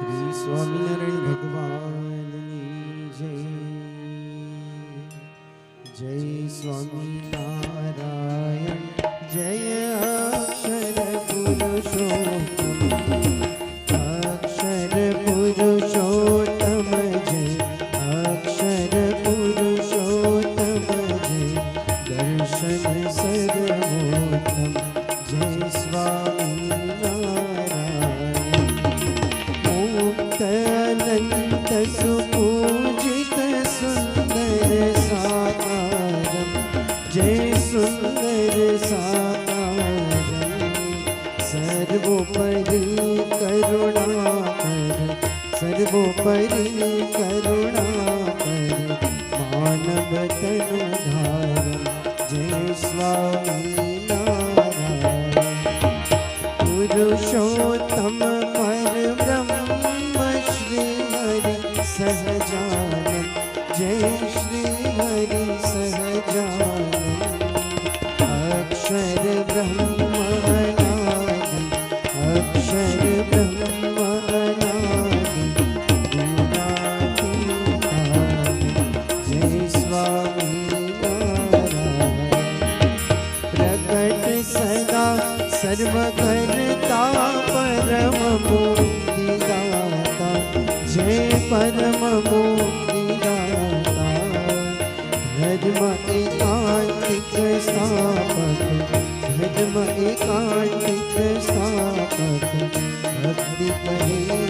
શ્રી સ્વામિનારાયણ ભગવાનની જય જય સ્વામિનારાયણ જય पुरुषोत्तम पर ब्रह्म श्री हरि सहजानन जय श्री हरि सहजानन अक्षर ब्रह्म परम मुक्ति दाता जय परम मुक्ति दाता धर्म एकांतिक स्थापक धर्म एकांतिक स्थापक भक्ति कहे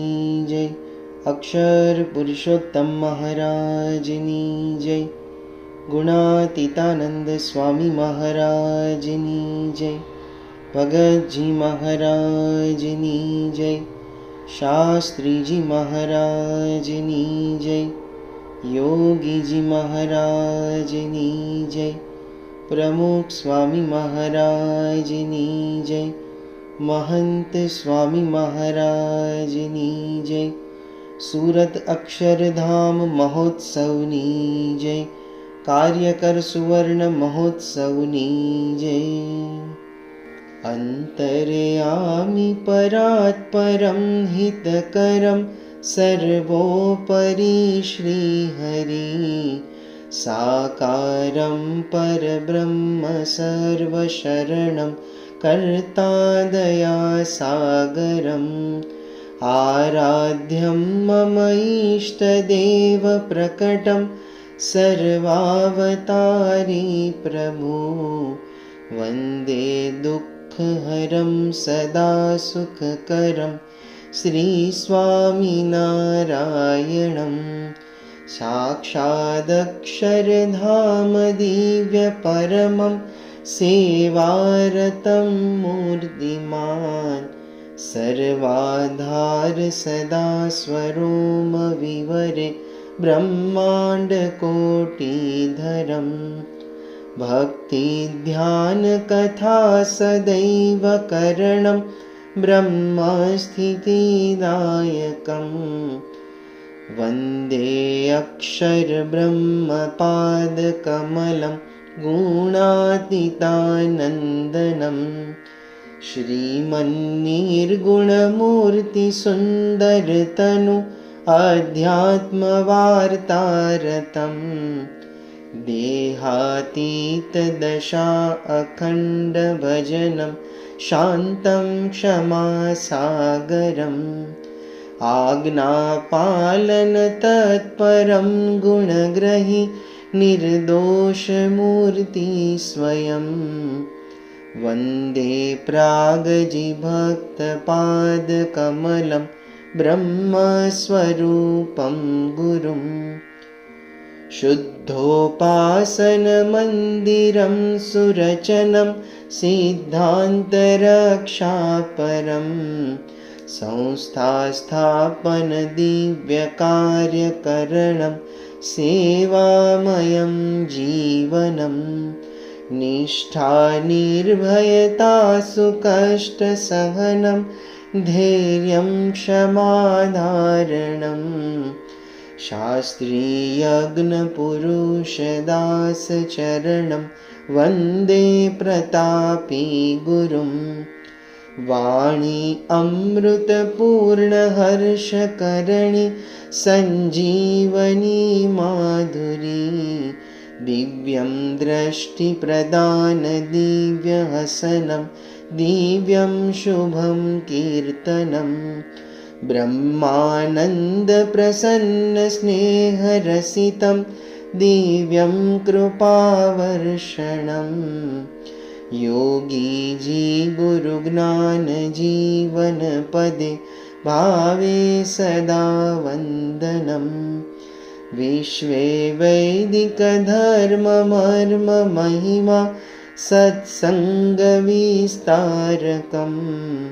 ભગવાનની જય. અક્ષર પુરુષોત્તમ મહારાજની જય. ગુણાતીતાનંદ સ્વામી મહારાજની જય. ભગતજી મહારાજની જય. શાસ્ત્રીજી મહારાજની જય. યોગીજી મહારાજની જય. પ્રમુખ સ્વામી મહારાજની જય. महंत स्वामी महाराजनी जय। सूरत अक्षरधाम महोत्सवनी जय। कार्यकर सुवर्ण महोत्सवनी जय। अन्तर्यामि परात् परं हितकरं सर्वोपरि श्रीहरि। साकारं परब्रह्म सर्वशरणं कर्ता दयासागरम् आराध्यं मम इष्टदेवप्रकटं सर्वावतारी प्रभु वन्दे दुःखहरं सदा सुखकरं श्रीस्वामिनारायणं साक्षादक्षरधाम दिव्यपरमं सेवारतं मूर्तिमान् सर्वाधार सदा स्वरोमविवरे ब्रह्माण्डकोटिधरम् भक्तिध्यानकथा सदैव करणं ब्रह्मस्थितिदायकम् वन्दे अक्षरब्रह्मपादकमलं गुणातीतानन्दनं श्रीमन्निर्गुणमूर्तिसुन्दरतनु अध्यात्मवार्तारतम् देहातीतदशा अखण्डभजनं शान्तं क्षमासागरम् आज्ञापालनतत्परं गुणग्रहि निर्दोषमूर्ति स्वयं वन्दे प्रागजिभक्तपादकमलं ब्रह्मस्वरूपं गुरुम् शुद्धोपासनमन्दिरं सुरचनं सिद्धान्तरक्षापरम् संस्थास्थापनदिव्यकार्यकरणं सेवामयं जीवनं निष्ठानिर्भयता सुकष्टसहनं धैर्यं क्षमाधारणम् शास्त्रीयज्ञपुरुषदासचरणं वन्दे प्रतापी गुरुम् वाणी अमृतपूर्णहर्षकरणि सञ्जीवनी माधुरी दिव्यं दृष्टिप्रदानदिव्यहसनं दिव्यं शुभं कीर्तनं ब्रह्मानन्दप्रसन्नस्नेहरसितं दिव्यं कृपावर्षणम् योगी गुरुज्ञानजीवनपदे भावे सदा वन्दनं। विश्वे वैदिकधर्ममर्ममहिमा सत्सङ्गविस्तारकम्।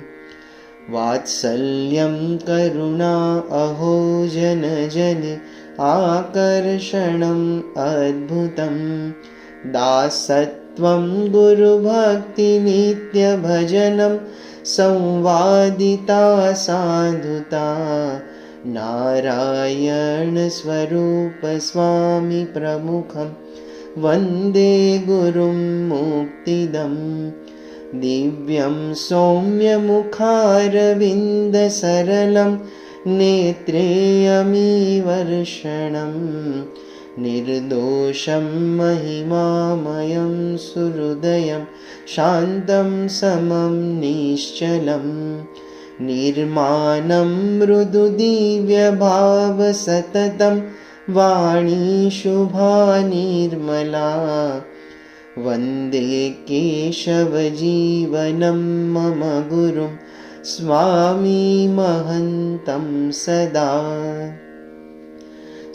वात्सल्यं करुणा अहो जनजने आकर्षणम् अद्भुतं दासत् त्वं गुरुभक्तिनित्यभजनं संवादिता साधुता। नारायणस्वरूपस्वामिप्रमुखं वन्दे गुरुं मुक्तिदं। दिव्यं सौम्यमुखारविन्दसरलं नेत्रेयमीवर्षणम् निर्दोषं महिमामयं सुहृदयं शान्तं समं निश्चलं निर्माणं मृदुदिव्यभावसततं वाणी शुभा निर्मला वन्दे केशवजीवनं मम गुरुं स्वामी महन्तं सदा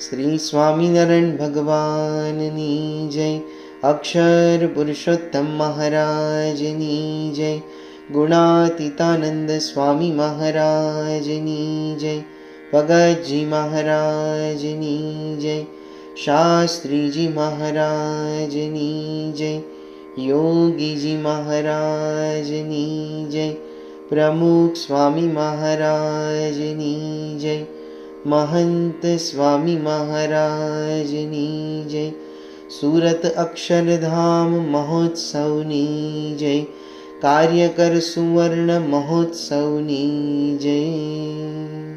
શ્રી સ્વામિનારાયણ ભગવાનની જય અક્ષર પુરુષોત્તમ મહારાજની જય ગુણાતીતાનંદ સ્વામી મહારાજની જય ભગતજી મહારાજની જય શાસ્ત્રીજી મહારાજની જય યોગીજી મહારાજની જય પ્રમુખ સ્વામી મહારાજની જય महन्त स्वामी महाराज महाराजनी जय। सूरत अक्षरधाम महोत्सवनी जय। कार्यकर सुवर्ण महोत्सवनी जय।